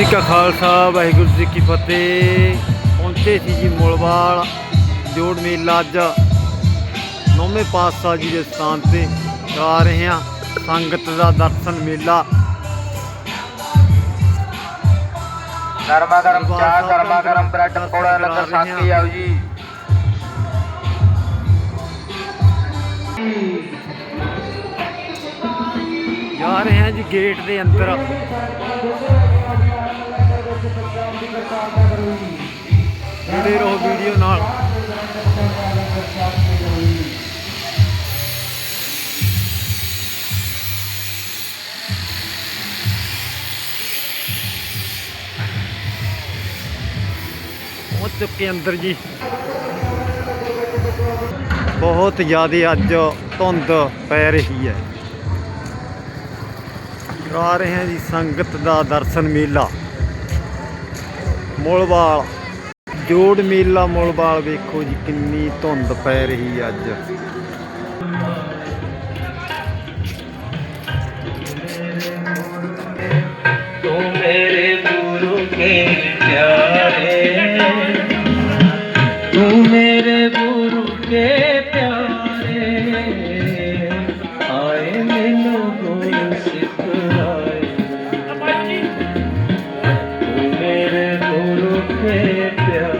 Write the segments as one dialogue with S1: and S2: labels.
S1: ਜੀ ਕਾ ਖਾਲਸਾ ਵਾਹਿਗੁਰੂ ਜੀ ਕੀ ਫਤਿਹ। ਪਹੁੰਚੇ ਸੀ ਜੀ ਮੁਲਵਾਲ ਜੋੜ ਮੇਲਾ ਅੱਜ। ਨੌਵੇਂ ਪਾਤਸ਼ਾਹ ਜੀ ਦੇ ਸਥਾਨ ਤੇ ਕਰਾ ਰਹੇ ਹਾਂ ਸੰਗਤ ਦਾ ਦਰਸ਼ਨ ਮੇਲਾ।
S2: ਗਰਮਾ ਗਰਮ ਚਾਹ ਗਰਮਾ ਗਰਮ ਬ੍ਰੈਡ ਪਕੌੜਾ ਛਕ ਕੇ ਆਓ ਜੀ।
S1: ਜਾ ਰਹੇ ਹਾਂ ਜੀ ਗੇਟ ਦੇ ਅੰਦਰ। ਜੁੜੇ ਰਹੋ ਵੀਡੀਓ ਨਾਲ। ਪਹੁੰਚ ਚੁੱਕੇ ਅੰਦਰ ਜੀ। ਬਹੁਤ ਜ਼ਿਆਦਾ ਅੱਜ ਧੁੰਦ ਪੈ ਰਹੀ ਹੈ। ਕਰਾ ਰਹੇ ਹਾਂ ਜੀ ਸੰਗਤ ਦਾ ਦਰਸ਼ਨ ਮੇਲਾ। ਮੁਲਵਾਲ ਜੋੜ ਮੇਲਾ ਮੁਲਵਾਲ ਵੇਖੋ ਜੀ, ਕਿੰਨੀ ਧੁੰਦ ਪੈ ਰਹੀ ਅੱਜ।
S2: ਤੂੰ ਮੇਰੇ ਗੁਰੂ ਕੇ ਪਿਆਰੇ। ਤੂੰ ਮੇਰੇ ਗੁਰੂ ਕੇ ਪਿਆਰੇ। ਆਏ ਮੈਨੂੰ ਗੁਰੂ ਸਿਖਾਏ ਤੂੰ ਮੇਰੇ ਗੁਰੂ ਕੇ ਪਿਆਰੇ।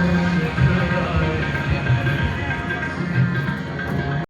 S1: Sure.